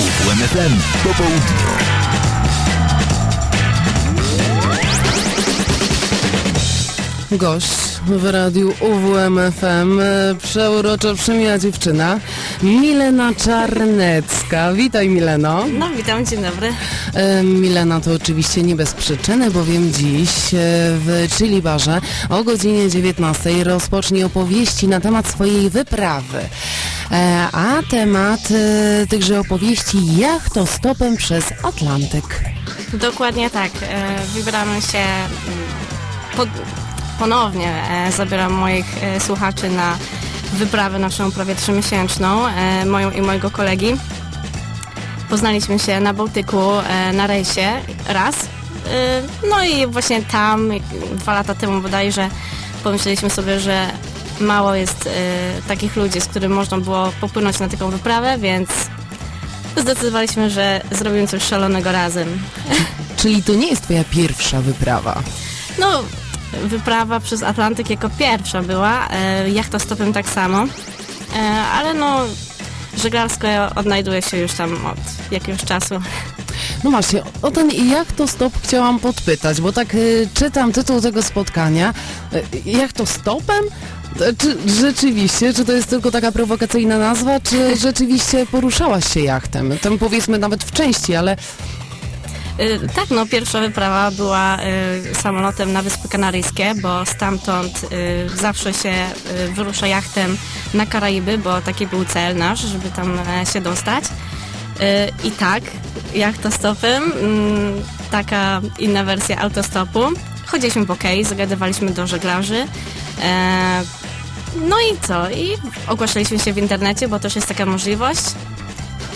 UWMFM po południu. Gość w radiu UWMFM, e, przeuroczo przemiła dziewczyna, Milena Czarnecka. Witaj Mileno. No, witam, dzień dobry. E, Milena to oczywiście nie bez przyczyny, bowiem dziś e, w Chili Barze o godzinie 19 rozpocznie opowieści na temat swojej wyprawy. E, A temat e, tychże opowieści jachtostopem przez Atlantyk. Dokładnie tak. E, Wybieramy się mm, po, ponownie. Zabieram moich słuchaczy na wyprawę naszą prawie trzymiesięczną, moją i mojego kolegi. Poznaliśmy się na Bałtyku na rejsie raz. No i właśnie tam, dwa lata temu bodajże, pomyśleliśmy sobie, że mało jest e, takich ludzi, z którymi można było popłynąć na taką wyprawę, więc zdecydowaliśmy, że zrobimy coś szalonego razem. Czyli to nie jest twoja pierwsza wyprawa. No, wyprawa przez Atlantyk jako pierwsza była, e, jachtostopem tak samo, e, ale no, żeglarsko odnajduję się już tam od jakiegoś czasu. No właśnie, o ten jak to stop chciałam podpytać, bo tak y, czytam tytuł tego spotkania. Y, jak to stopem? Y, Czy rzeczywiście, czy to jest tylko taka prowokacyjna nazwa, czy rzeczywiście poruszałaś się jachtem? Tam powiedzmy nawet w części, ale E, tak, no, pierwsza wyprawa była e, samolotem na Wyspy Kanaryjskie, bo stamtąd e, zawsze się e, wyrusza jachtem na Karaiby, bo taki był cel nasz, żeby tam e, się dostać. E, I tak, jachtostopem, mm, taka inna wersja autostopu. Chodziliśmy po kej, zagadywaliśmy do żeglarzy. E, no i co? I ogłaszaliśmy się w internecie, bo też jest taka możliwość.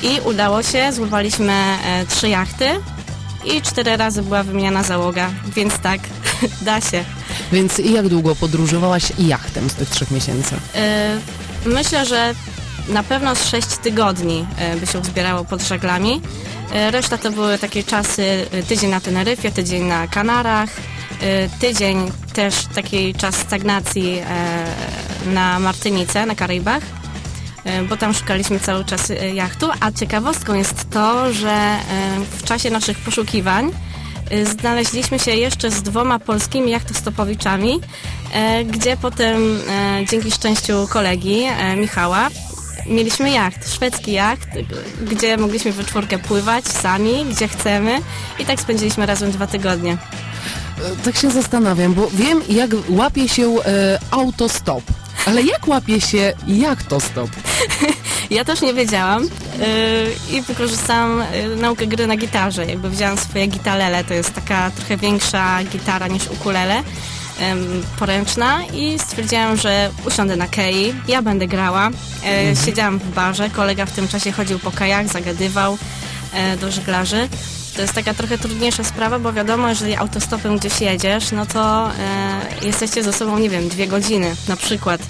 I udało się, złapaliśmy e, trzy jachty i cztery razy była wymieniana załoga, więc tak, da się. więc jak długo podróżowałaś jachtem z tych trzech miesięcy? E, myślę, że na pewno z 6 tygodni e, by się uzbierało pod żaglami. Reszta to były takie czasy, tydzień na Teneryfie, tydzień na Kanarach, tydzień też taki czas stagnacji na Martynice, na Karaibach, e, bo tam szukaliśmy cały czas e, jachtu, a ciekawostką jest to, że e, w czasie naszych poszukiwań znaleźliśmy się jeszcze z dwoma polskimi jachtostopowiczami, gdzie potem dzięki szczęściu kolegi Michała mieliśmy jacht, szwedzki jacht, gdzie mogliśmy we czwórkę pływać sami, gdzie chcemy. I tak spędziliśmy razem dwa tygodnie. Tak się zastanawiam, bo wiem jak łapie się autostop, ale jak łapie się jachtostop? Ja też nie wiedziałam yy, i wykorzystałam yy, naukę gry na gitarze. Jakby wzięłam swoje gitalele, to jest taka trochę większa gitara niż ukulele, poręczna i stwierdziłam, że usiądę na kei, ja będę grała. Yy, Siedziałam w barze, kolega w tym czasie chodził po kajach, zagadywał yy, do żeglarzy. To jest taka trochę trudniejsza sprawa, bo wiadomo, jeżeli autostopem gdzieś jedziesz, no to yy, jesteście ze sobą, nie wiem, dwie godziny na przykład.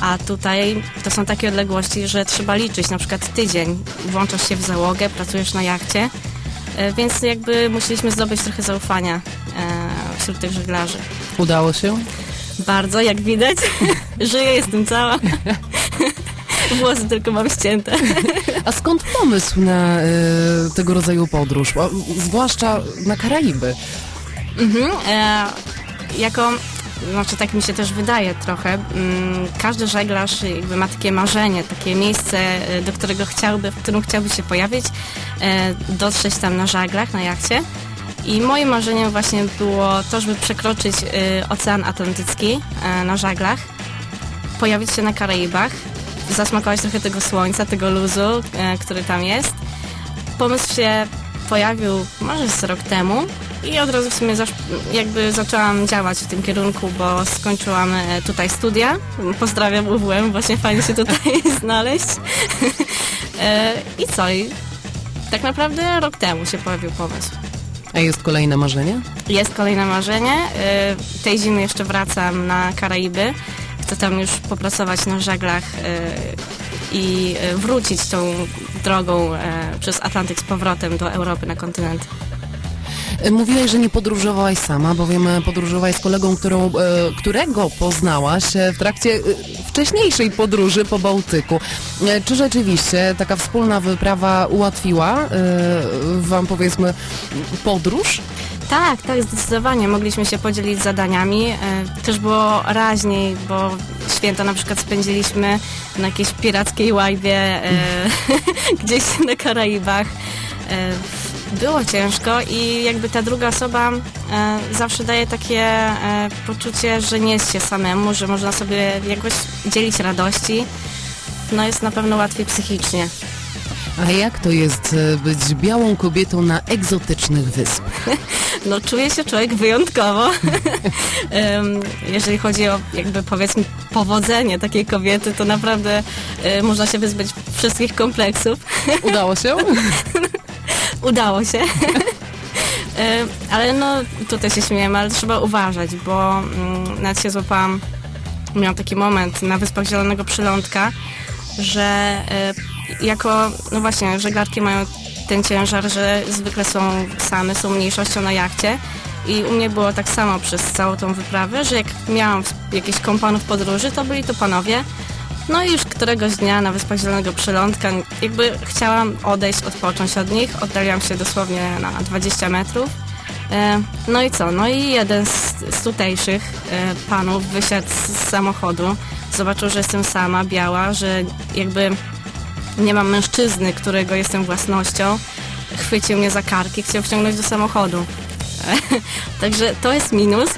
A tutaj to są takie odległości, że trzeba liczyć, na przykład tydzień. Włączasz się w załogę, pracujesz na jachcie, e, więc jakby musieliśmy zdobyć trochę zaufania e, wśród tych żeglarzy. Udało się? Bardzo, jak widać, żyję, jestem cała. Włosy tylko mam ścięte. A skąd pomysł na e, tego rodzaju podróż, zwłaszcza na Karaiby? Mhm, e, jako, znaczy tak mi się też wydaje trochę, mm, każdy żeglarz jakby ma takie marzenie, takie miejsce, e, do którego chciałby, w którym chciałby się pojawić, e, dotrzeć tam na żaglach, na jachcie. I moim marzeniem właśnie było to, żeby przekroczyć Ocean Atlantycki na żaglach, pojawić się na Karaibach, zasmakować trochę tego słońca, tego luzu, e, który tam jest. Pomysł się pojawił może z rok temu i od razu w sumie jakby zaczęłam działać w tym kierunku, bo skończyłam e, tutaj studia. Pozdrawiam UWM, właśnie fajnie się tutaj znaleźć. E, I co? I tak naprawdę rok temu się pojawił pomysł. A jest kolejne marzenie? Jest kolejne marzenie. Tej zimy jeszcze wracam na Karaiby. Chcę tam już popracować na żaglach e, i e, wrócić tą drogą e, przez Atlantyk z powrotem do Europy na kontynent. E, Mówiłaś, że nie podróżowałaś sama, bowiem podróżowałaś z kolegą, którą, e, którego poznałaś w trakcie wcześniejszej podróży po Bałtyku. Czy rzeczywiście taka wspólna wyprawa ułatwiła wam, powiedzmy, podróż? Tak, tak, zdecydowanie. Mogliśmy się podzielić zadaniami. E, Też było raźniej, bo święta na przykład spędziliśmy na jakiejś pirackiej łajbie e, gdzieś na Karaibach. E, Było ciężko i jakby ta druga osoba zawsze daje takie poczucie, że nie jest się samemu, że można sobie jakoś dzielić radości. No jest na pewno łatwiej psychicznie. A jak to jest być białą kobietą na egzotycznych wyspach? No czuje się człowiek wyjątkowo. Jeżeli chodzi o jakby powiedzmy powodzenie takiej kobiety, to naprawdę e, można się wyzbyć wszystkich kompleksów. Udało się? Udało się. Ale no tutaj się śmiejemy, ale trzeba uważać, bo mm, nawet się złapałam, miałam taki moment na Wyspach Zielonego Przylądka, że e, jako, no właśnie, żeglarki mają ten ciężar, że zwykle są same, są mniejszością na jachcie i u mnie było tak samo przez całą tą wyprawę, że jak miałam jakichś kompanów podróży, to byli to panowie, no i już któregoś dnia na Wyspach Zielonego Przylądka jakby chciałam odejść, odpocząć od nich. Oddaliłam się dosłownie na 20 metrów. E, No i co? No i jeden z, z tutejszych e, panów wysiadł z, z samochodu, zobaczył, że jestem sama, biała, że jakby nie mam mężczyzny, którego jestem własnością. Chwycił mnie za karki, chciał wciągnąć do samochodu. Także to jest minus.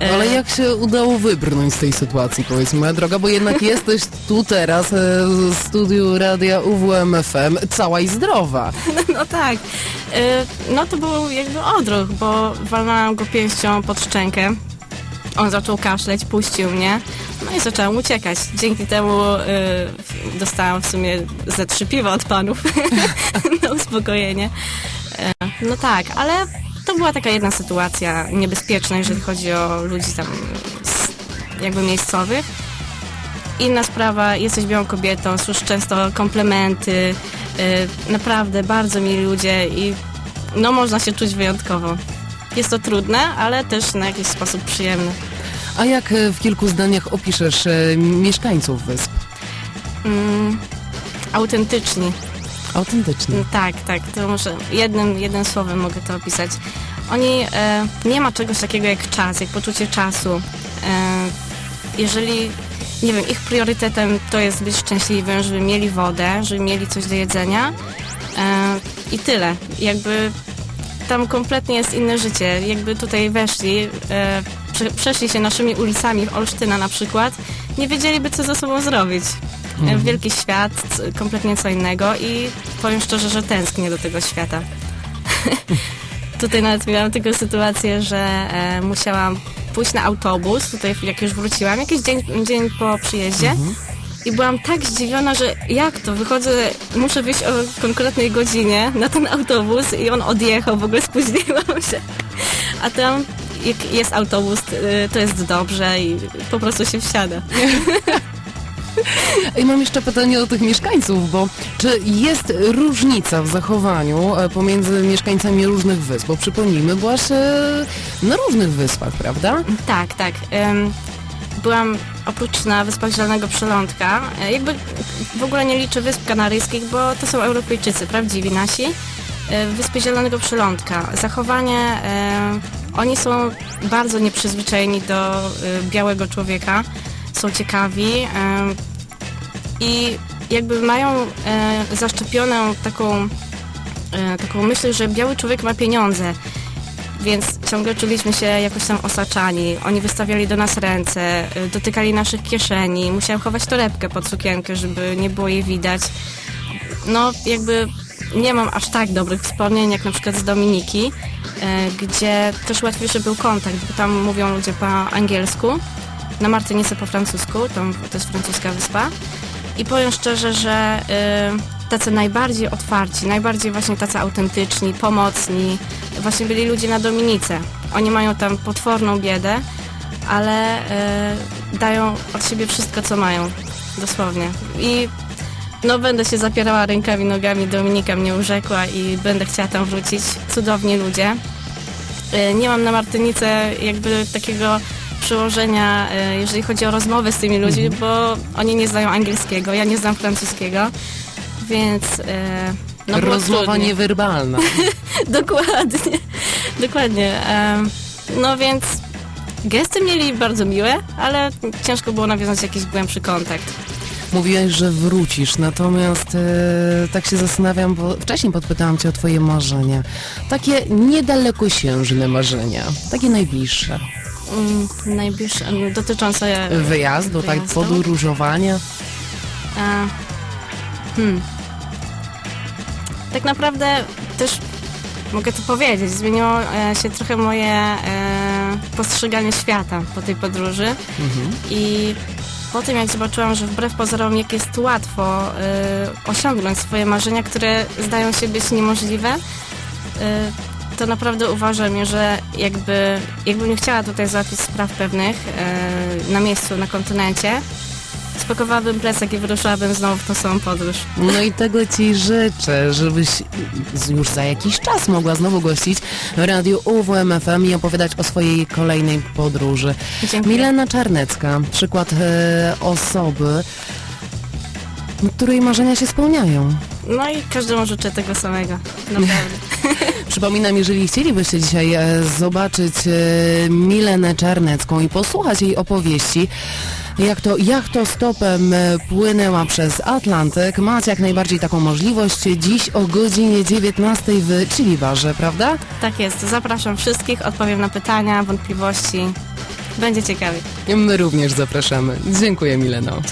E, Ale jak się udało wybrnąć z tej sytuacji, powiedz moja droga, bo jednak jesteś tu teraz e, w studiu radia UWMFM cała i zdrowa. No tak. Y, No to był jakby odruch, bo walnęłam go pięścią pod szczękę. On zaczął kaszleć, puścił mnie, no i zaczęłam uciekać. Dzięki temu y, dostałam w sumie ze trzy piwa od panów na uspokojenie. E, No tak, ale to była taka jedna sytuacja niebezpieczna, jeżeli chodzi o ludzi tam jakby miejscowych. Inna sprawa, jesteś białą kobietą, słyszysz często komplementy, y, naprawdę bardzo mili ludzie i no można się czuć wyjątkowo. Jest to trudne, ale też na jakiś sposób przyjemne. A jak e, w kilku zdaniach opiszesz e, mieszkańców wysp? Mm, autentyczni. Autentycznie. Mm, Tak, tak, to muszę jednym, jednym słowem mogę to opisać. Oni, e, nie ma czegoś takiego jak czas, jak poczucie czasu. E, jeżeli, nie wiem, ich priorytetem to jest być szczęśliwym, żeby mieli wodę, żeby mieli coś do jedzenia e, i tyle. Jakby tam kompletnie jest inne życie. Jakby tutaj weszli, e, przeszli się naszymi ulicami w Olsztyna na przykład, nie wiedzieliby co ze sobą zrobić. E, Wielki świat, kompletnie co innego i powiem szczerze, że tęsknię do tego świata. tutaj nawet miałam taką sytuację, że e, musiałam pójść na autobus, tutaj jak już wróciłam, jakiś dzień, dzień po przyjeździe i byłam tak zdziwiona, że jak to, wychodzę, muszę wyjść o konkretnej godzinie na ten autobus i on odjechał, w ogóle spóźniłam się. A tam jak jest autobus, y, to jest dobrze i po prostu się wsiada. I mam jeszcze pytanie do tych mieszkańców, bo czy jest różnica w zachowaniu e, pomiędzy mieszkańcami różnych wysp? Bo przypomnijmy, byłaś na różnych wyspach, prawda? Tak, tak. Byłam oprócz na Wyspach Zielonego Przylądka, e, jakby w ogóle nie liczę Wysp Kanaryjskich, bo to są Europejczycy, prawdziwi nasi. E, Wyspy Zielonego Przylądka. Zachowanie, e, oni są bardzo nieprzyzwyczajeni do e, białego człowieka, są ciekawi i jakby mają zaszczepioną taką, taką myśl, że biały człowiek ma pieniądze. Więc ciągle czuliśmy się jakoś tam osaczani. Oni wystawiali do nas ręce, dotykali naszych kieszeni. Musiałam chować torebkę pod sukienkę, żeby nie było jej widać. No, jakby nie mam aż tak dobrych wspomnień, jak na przykład z Dominiki, y, gdzie też łatwiejszy był kontakt, bo tam mówią ludzie po angielsku, na Martynice po francusku, tam, to jest francuska wyspa. I powiem szczerze, że y, tacy najbardziej otwarci, najbardziej właśnie tacy autentyczni, pomocni, właśnie byli ludzie na Dominice. Oni mają tam potworną biedę, ale y, dają od siebie wszystko, co mają. Dosłownie. I no będę się zapierała rękami, nogami, Dominika mnie urzekła i będę chciała tam wrócić. Cudowni ludzie. e, nie mam na Martynice jakby takiego przełożenia, e, jeżeli chodzi o rozmowy z tymi ludźmi, bo oni nie znają angielskiego, ja nie znam francuskiego, więc e, no Rozmowa niewerbalna. Dokładnie, dokładnie. No więc gesty mieli bardzo miłe, ale ciężko było nawiązać jakiś głębszy kontakt. Mówiłaś, że wrócisz, natomiast e, tak się zastanawiam, bo wcześniej podpytałam cię o twoje marzenia. Takie niedalekosiężne marzenia, takie najbliższe. Mm, Najbliższe, mm, dotyczące Wyjazdu, tak, Wyjazdu? podróżowania. A, hmm. Tak naprawdę też mogę to powiedzieć, zmieniło e, się trochę moje e, postrzeganie świata po tej podróży i po tym jak zobaczyłam, że wbrew pozorom jak jest łatwo e, osiągnąć swoje marzenia, które zdają się być niemożliwe, e, to naprawdę uważam, że jakby, jakbym nie chciała tutaj załatwić spraw pewnych e, na miejscu, na kontynencie, spakowałabym plecak i wyruszyłabym znowu w tą samą podróż. No i tego ci życzę, żebyś już za jakiś czas mogła znowu gościć w radiu UWMFM i opowiadać o swojej kolejnej podróży. Dziękuję. Milena Czarnecka, przykład e, osoby, której marzenia się spełniają. No i każdemu życzę tego samego. Naprawdę. Przypominam, jeżeli chcielibyście dzisiaj e, zobaczyć e, Milenę Czarnecką i posłuchać jej opowieści, jak to jachtostopem e, płynęła przez Atlantyk, macie jak najbardziej taką możliwość dziś o godzinie 19 w Chili Barze, prawda? tak jest. Zapraszam wszystkich, odpowiem na pytania, wątpliwości. Będzie ciekawie. My również zapraszamy. Dziękuję Mileno.